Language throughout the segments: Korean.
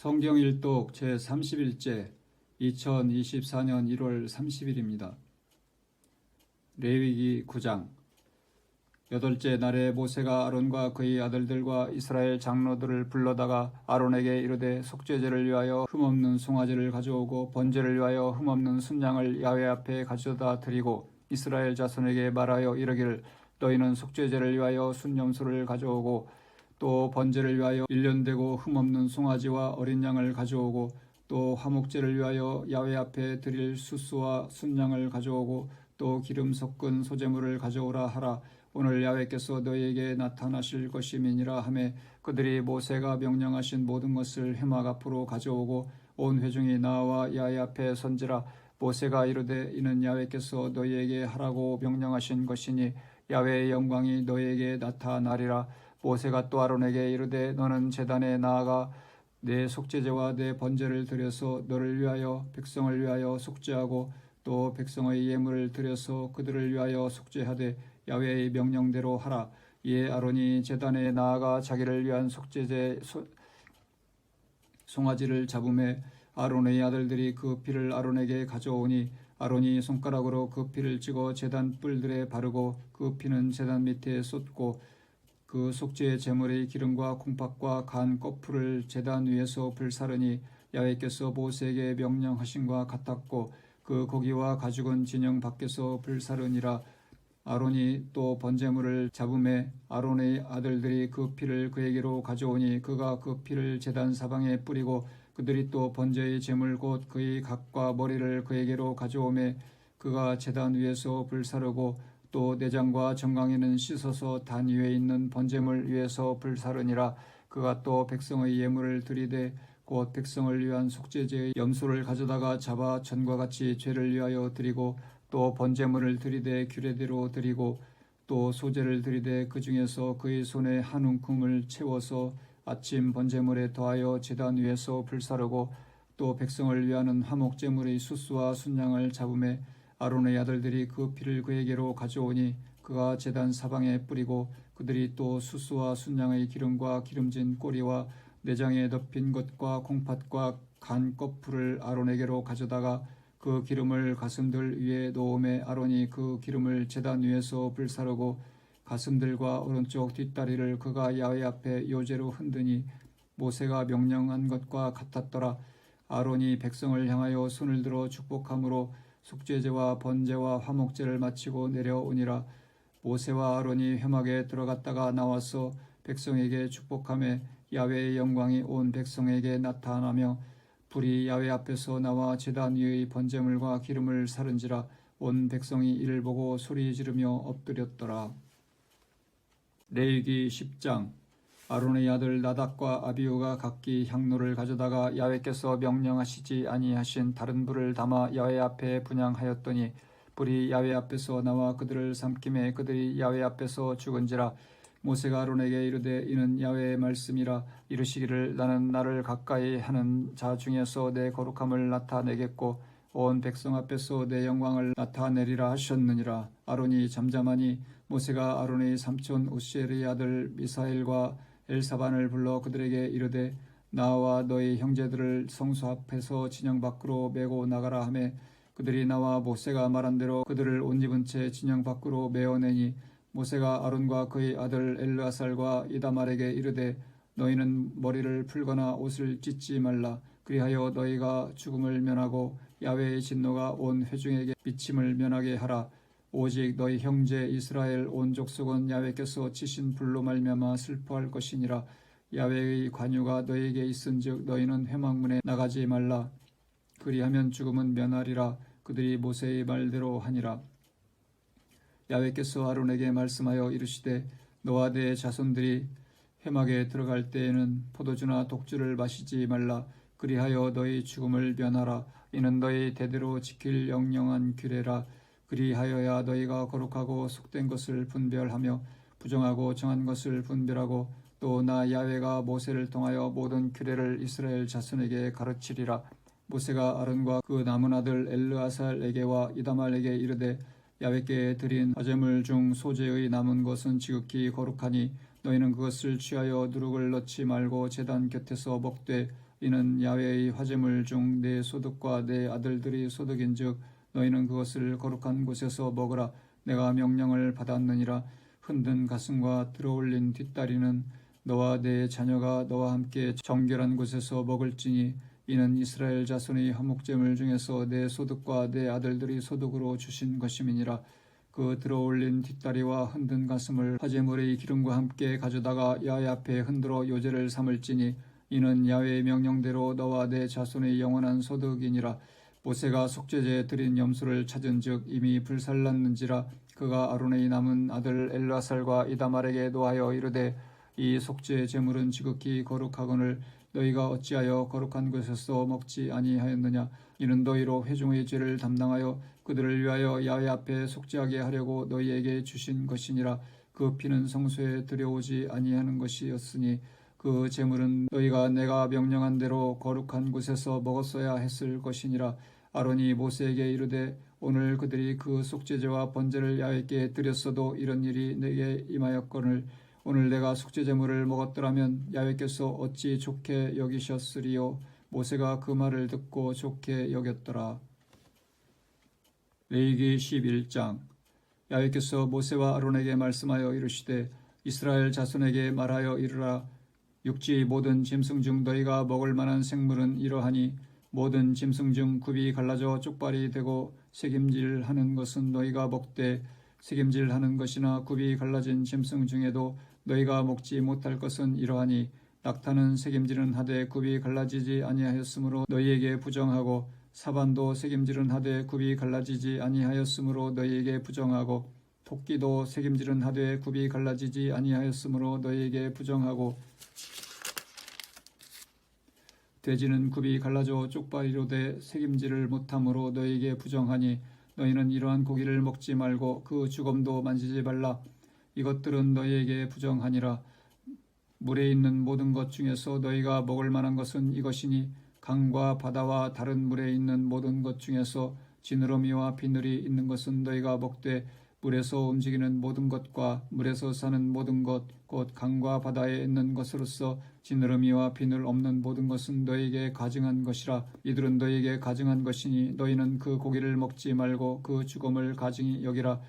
성경 일독 제31째 2024년 1월 30일입니다. 레위기 9장 여덟째 날에 모세가 아론과 그의 아들들과 이스라엘 장로들을 불러다가 아론에게 이르되 속죄제를 위하여 흠없는 송아지를 가져오고 번제를 위하여 흠없는 순양을 야외 앞에 가져다 드리고 이스라엘 자손에게 말하여 이르기를 너희는 속죄제를 위하여 순염소를 가져오고 또 번제를 위하여 일년되고 흠없는 송아지와 어린 양을 가져오고 또 화목제를 위하여 야외 앞에 드릴 수수와 순양을 가져오고 또 기름 섞은 소재물을 가져오라 하라. 오늘 야외께서 너희에게 나타나실 것임이니라 하매 그들이 모세가 명령하신 모든 것을 회막 앞으로 가져오고 온 회중이 나와 야외 앞에 선지라. 모세가 이르되 이는 야외께서 너희에게 하라고 명령하신 것이니 야외의 영광이 너희에게 나타나리라 모세가 또 아론에게 이르되 너는 제단에 나아가 내 속죄제와 내 번제를 드려서 너를 위하여 백성을 위하여 속죄하고 또 백성의 예물을 드려서 그들을 위하여 속죄하되 야외의 명령대로 하라. 이에 아론이 제단에 나아가 자기를 위한 속죄제 소, 송아지를 잡음에 아론의 아들들이 그 피를 아론에게 가져오니 아론이 손가락으로 그 피를 찍어 제단 뿔들에 바르고 그 피는 제단 밑에 쏟고 그 속죄의 제물의 기름과 콩팥과 간 거풀을 제단 위에서 불사르니 야외께서 모세에게 명령하신과 같았고 그 고기와 가죽은 진영 밖에서 불사르니라. 아론이 또 번제물을 잡음에 아론의 아들들이 그 피를 그에게로 가져오니 그가 그 피를 제단 사방에 뿌리고 그들이 또 번제의 제물 곧 그의 각과 머리를 그에게로 가져오매 그가 제단 위에서 불사르고 또 내장과 정강이는 씻어서 단 위에 있는 번제물 위에서 불사르니라. 그가 또 백성의 예물을 드리되 곧 백성을 위한 속죄제의 염소를 가져다가 잡아 전과 같이 죄를 위하여 드리고 또 번제물을 드리되 규례대로 드리고 또 소제를 드리되 그 중에서 그의 손에 한 움큼을 채워서 아침 번제물에 더하여 제단 위에서 불사르고 또 백성을 위하는 화목제물의 수수와 순양을 잡음에 아론의 아들들이 그 피를 그에게로 가져오니 그가 제단 사방에 뿌리고 그들이 또 수수와 순양의 기름과 기름진 꼬리와 내장에 덮인 것과 콩팥과 간 거풀을 아론에게로 가져다가 그 기름을 가슴들 위에 놓음에 아론이 그 기름을 제단 위에서 불사르고 가슴들과 오른쪽 뒷다리를 그가 야외 앞에 요제로 흔드니 모세가 명령한 것과 같았더라. 아론이 백성을 향하여 손을 들어 축복함으로 속죄제와 번제와 화목제를 마치고 내려오니라 모세와 아론이 회막에 들어갔다가 나와서 백성에게 축복함에 야외의 영광이 온 백성에게 나타나며 불이 야외 앞에서 나와 제단 위의 번제물과 기름을 사른지라 온 백성이 이를 보고 소리 지르며 엎드렸더라. 레위기 10장 아론의 아들 나답과 아비우가 각기 향로를 가져다가 야외께서 명령하시지 아니하신 다른 불을 담아 야외 앞에 분양하였더니 불이 야외 앞에서 나와 그들을 삼킴에 그들이 야외 앞에서 죽은지라 모세가 아론에게 이르되 이는 야외의 말씀이라 이르시기를 나는 나를 가까이 하는 자 중에서 내 거룩함을 나타내겠고 온 백성 앞에서 내 영광을 나타내리라 하셨느니라. 아론이 잠잠하니 모세가 아론의 삼촌 우시엘의 아들 미사엘과 엘사반을 불러 그들에게 이르되 나와 너희 형제들을 성소 앞에서 진영 밖으로 메고 나가라 하매 그들이 나와 모세가 말한 대로 그들을 옷 입은 채 진영 밖으로 메어내니 모세가 아론과 그의 아들 엘르아살과 이다말에게 이르되 너희는 머리를 풀거나 옷을 찢지 말라. 그리하여 너희가 죽음을 면하고 야외의 진노가 온 회중에게 미침을 면하게 하라 오직 너희 형제 이스라엘 온 족속은 야외께서 치신 불로 말미암아 슬퍼할 것이니라. 야외의 관유가 너희에게 있은즉 너희는 회막문에 나가지 말라. 그리하면 죽음은 면하리라. 그들이 모세의 말대로 하니라. 야외께서 아론에게 말씀하여 이르시되 너와 내 자손들이 회막에 들어갈 때에는 포도주나 독주를 마시지 말라. 그리하여 너희 죽음을 면하라. 이는 너희 대대로 지킬 영영한 규례라 그리하여야 너희가 거룩하고 속된 것을 분별하며 부정하고 정한 것을 분별하고 또 나 야외가 모세를 통하여 모든 규례를 이스라엘 자손에게 가르치리라. 모세가 아론과 그 남은 아들 엘르아살에게와 이다말에게 이르되 야외께 드린 아제물 중 소재의 남은 것은 지극히 거룩하니 너희는 그것을 취하여 누룩을 넣지 말고 제단 곁에서 먹되 이는 야외의 화재물 중 내 소득과 내 아들들이 소득인즉 너희는 그것을 거룩한 곳에서 먹으라. 내가 명령을 받았느니라. 흔든 가슴과 들어올린 뒷다리는 너와 내 자녀가 너와 함께 정결한 곳에서 먹을지니 이는 이스라엘 자손의 화목제물 중에서 내 소득과 내 아들들이 소득으로 주신 것임이니라. 그 들어올린 뒷다리와 흔든 가슴을 화제물의 기름과 함께 가져다가 야외 앞에 흔들어 요제를 삼을지니 이는 야외의 명령대로 너와 내 자손의 영원한 소득이니라 모세가 속죄제에 드린 염소를 찾은즉 이미 불살랐는지라 그가 아론의 남은 아들 엘라살과 이다말에게 노하여 이르되 이 속죄 제물은 지극히 거룩하거늘 너희가 어찌하여 거룩한 곳에서 먹지 아니하였느냐? 이는 너희로 회중의 죄를 담당하여 그들을 위하여 야외 앞에 속죄하게 하려고 너희에게 주신 것이니라. 그 피는 성소에 들여오지 아니하는 것이었으니 그 제물은 너희가 내가 명령한 대로 거룩한 곳에서 먹었어야 했을 것이니라. 아론이 모세에게 이르되 오늘 그들이 그 속죄제와 번제를 야외께 드렸어도 이런 일이 내게 임하였거늘 오늘 내가 속죄제물을 먹었더라면 야외께서 어찌 좋게 여기셨으리요? 모세가 그 말을 듣고 좋게 여겼더라. 레이기 11장. 야외께서 모세와 아론에게 말씀하여 이르시되 이스라엘 자손에게 말하여 이르라 육지의 모든 짐승 중 너희가 먹을 만한 생물은 이러하니 모든 짐승 중 굽이 갈라져 쪽발이 되고 색임질하는 것은 너희가 먹되 색임질하는 것이나 굽이 갈라진 짐승 중에도 너희가 먹지 못할 것은 이러하니 낙타는 색임질은 하되 굽이 갈라지지 아니하였으므로 너희에게 부정하고 사반도 색임질은 하되 굽이 갈라지지 아니하였으므로 너희에게 부정하고 토끼도 색임질은 하되 굽이 갈라지지 아니하였으므로 너희에게 부정하고 돼지는 굽이 갈라져 쪽발이로 돼 색임질을 못함으로 너희에게 부정하니 너희는 이러한 고기를 먹지 말고 그 주검도 만지지 말라. 이것들은 너희에게 부정하니라. 물에 있는 모든 것 중에서 너희가 먹을 만한 것은 이것이니 강과 바다와 다른 물에 있는 모든 것 중에서 지느러미와 비늘이 있는 것은 너희가 먹되 물에서 움직이는 모든 것과 물에서 사는 모든 것, 곧 강과 바다에 있는 것으로서 지느러미와 비늘 없는 모든 것은 너희에게 가증한 것이라. 이들은 너희에게 가증한 것이니 너희는 그 고기를 먹지 말고 그 죽음을 가증히 여기라.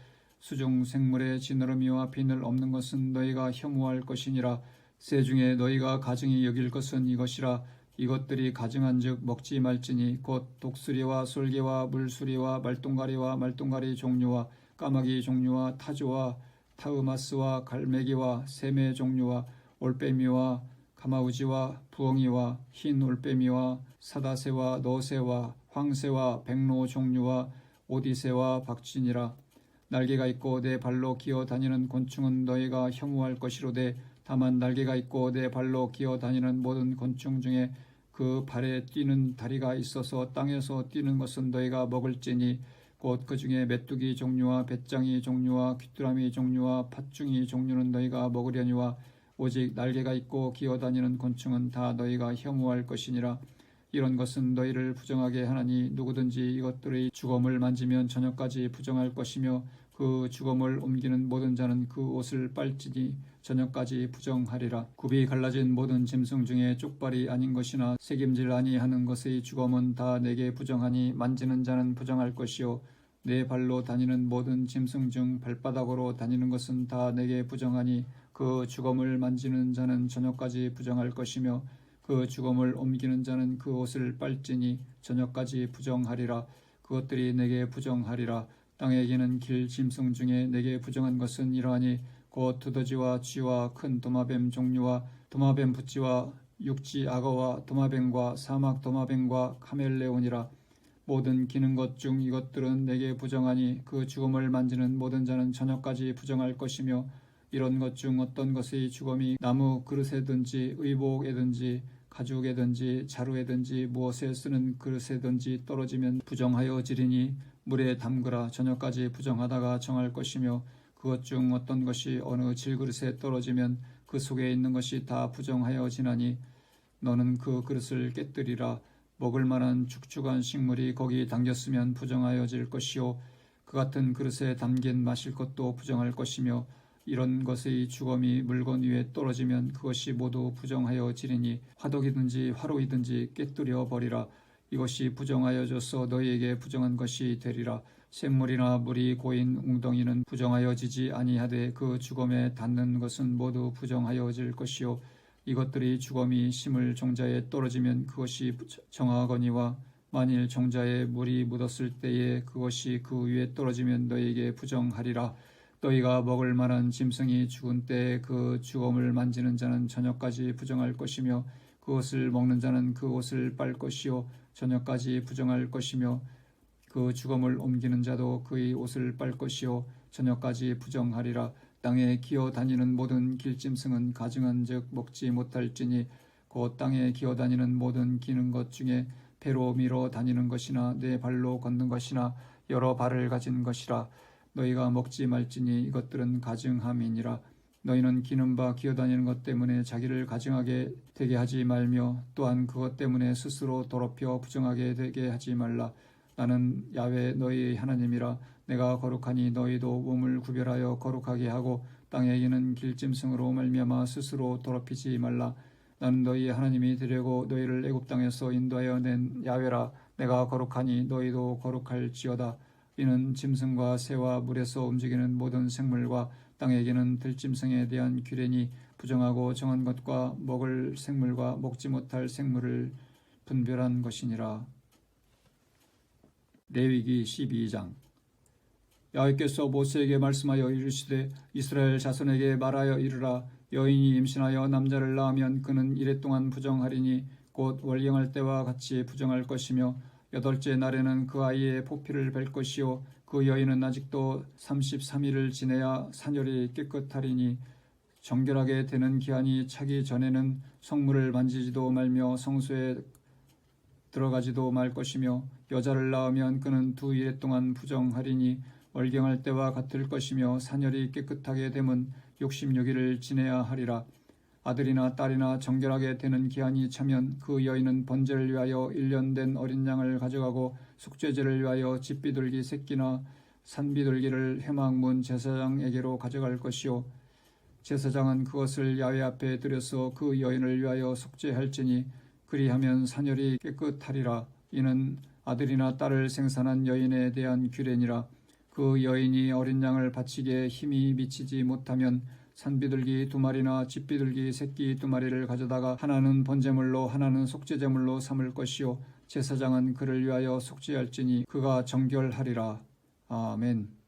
수중 생물의 지느러미와 비늘 없는 것은 너희가 혐오할 것이니라. 새 중에 너희가 가증히 여길 것은 이것이라. 이것들이 가증한즉 먹지 말지니 곧 독수리와 솔개와 물수리와 말똥가리와 말똥가리 종류와 까마귀 종류와 타조와 타우마스와 갈매기와 새매 종류와 올빼미와 가마우지와 부엉이와 흰 올빼미와 사다새와 너새와 황새와 백로 종류와 오디새와 박진이라. 날개가 있고 내 발로 기어 다니는 곤충은 너희가 혐오할 것이로되 다만 날개가 있고 내 발로 기어 다니는 모든 곤충 중에 그 발에 뛰는 다리가 있어서 땅에서 뛰는 것은 너희가 먹을지니 곧 그 중에 메뚜기 종류와 배짱이 종류와 귀뚜라미 종류와 팥중이 종류는 너희가 먹으려니와 오직 날개가 있고 기어다니는 곤충은 다 너희가 혐오할 것이니라. 이런 것은 너희를 부정하게 하나니 누구든지 이것들의 주검을 만지면 저녁까지 부정할 것이며 그 주검을 옮기는 모든 자는 그 옷을 빨지니 저녁까지 부정하리라. 굽이 갈라진 모든 짐승 중에 쪽발이 아닌 것이나 색임질 아니하는 것의 주검은 다 내게 부정하니 만지는 자는 부정할 것이요 내 발로 다니는 모든 짐승 중 발바닥으로 다니는 것은 다 내게 부정하니 그 주검을 만지는 자는 저녁까지 부정할 것이며 그 주검을 옮기는 자는 그 옷을 빨지니 저녁까지 부정하리라. 그것들이 내게 부정하리라. 땅에 기는 길 짐승 중에 내게 부정한 것은 이러하니 곧 두더지와 쥐와 큰 도마뱀 종류와 도마뱀 붓지와 육지 악어와 도마뱀과 사막 도마뱀과 카멜레온이라. 모든 기는 것 중 이것들은 내게 부정하니 그 죽음을 만지는 모든 자는 저녁까지 부정할 것이며 이런 것 중 어떤 것의 죽음이 나무 그릇에든지 의복에든지 가죽에든지 자루에든지 무엇에 쓰는 그릇에든지 떨어지면 부정하여 지리니 물에 담그라 저녁까지 부정하다가 정할 것이며 그것 중 어떤 것이 어느 질그릇에 떨어지면 그 속에 있는 것이 다 부정하여 지나니 너는 그 그릇을 깨뜨리라. 먹을 만한 축축한 식물이 거기 담겼으면 부정하여질 것이요. 그 같은 그릇에 담긴 마실 것도 부정할 것이며 이런 것의 주검이 물건 위에 떨어지면 그것이 모두 부정하여 지리니 화덕이든지 화로이든지 깨뜨려 버리라 이것이 부정하여져서 너희에게 부정한 것이 되리라. 샘물이나 물이 고인 웅덩이는 부정하여지지 아니하되 그 주검에 닿는 것은 모두 부정하여질 것이요. 이것들이 주검이 심을 종자에 떨어지면 그것이 정하거니와 만일 정자에 물이 묻었을 때에 그것이 그 위에 떨어지면 너희에게 부정하리라. 너희가 먹을 만한 짐승이 죽은 때에 그 주검을 만지는 자는 저녁까지 부정할 것이며 그것을 먹는 자는 그 옷을 빨 것이요 저녁까지 부정할 것이며 그 주검을 옮기는 자도 그의 옷을 빨 것이요 저녁까지 부정하리라. 땅에 기어 다니는 모든 길짐승은 가증한즉 먹지 못할지니 곧 땅에 기어 다니는 모든 기는 것 중에 배로 밀어 다니는 것이나 내 발로 걷는 것이나 여러 발을 가진 것이라. 너희가 먹지 말지니 이것들은 가증함이니라 너희는 기는 바 기어 다니는 것 때문에 자기를 가증하게 되게 하지 말며 또한 그것 때문에 스스로 더럽혀 부정하게 되게 하지 말라. 나는 야외 너희의 하나님이라 내가 거룩하니 너희도 몸을 구별하여 거룩하게 하고 땅에 기는 길짐승으로 말미암아 스스로 더럽히지 말라. 나는 너희의 하나님이 되려고 너희를 애굽 땅에서 인도하여 낸 야외라. 내가 거룩하니 너희도 거룩할지어다. 이는 짐승과 새와 물에서 움직이는 모든 생물과 땅에게는 들짐승에 대한 규례니 부정하고 정한 것과 먹을 생물과 먹지 못할 생물을 분별한 것이니라. 레위기 12장 여호와께서 모세에게 말씀하여 이르시되 이스라엘 자손에게 말하여 이르라 여인이 임신하여 남자를 낳으면 그는 이래 동안 부정하리니 곧 월경할 때와 같이 부정할 것이며 여덟째 날에는 그 아이의 포피를 뵐 것이요 그 여인은 아직도 33일을 지내야 산열이 깨끗하리니 정결하게 되는 기한이 차기 전에는 성물을 만지지도 말며 성소에 들어가지도 말 것이며 여자를 낳으면 그는 두 일에 동안 부정하리니 월경할 때와 같을 것이며 산열이 깨끗하게 되면 66일을 지내야 하리라. 아들이나 딸이나 정결하게 되는 기한이 차면 그 여인은 번제를 위하여 1년 된 어린 양을 가져가고 속죄제를 위하여 집비둘기 새끼나 산비둘기를 해망문 제사장에게로 가져갈 것이요. 제사장은 그것을 야외 앞에 들여서 그 여인을 위하여 속죄할지니 그리하면 산열이 깨끗하리라. 이는 아들이나 딸을 생산한 여인에 대한 규례니라. 그 여인이 어린 양을 바치기에 힘이 미치지 못하면 산비둘기 두 마리나 집비둘기 새끼 두 마리를 가져다가 하나는 번제물로 하나는 속죄제물로 삼을 것이요 제사장은 그를 위하여 속죄할지니 그가 정결하리라 아멘.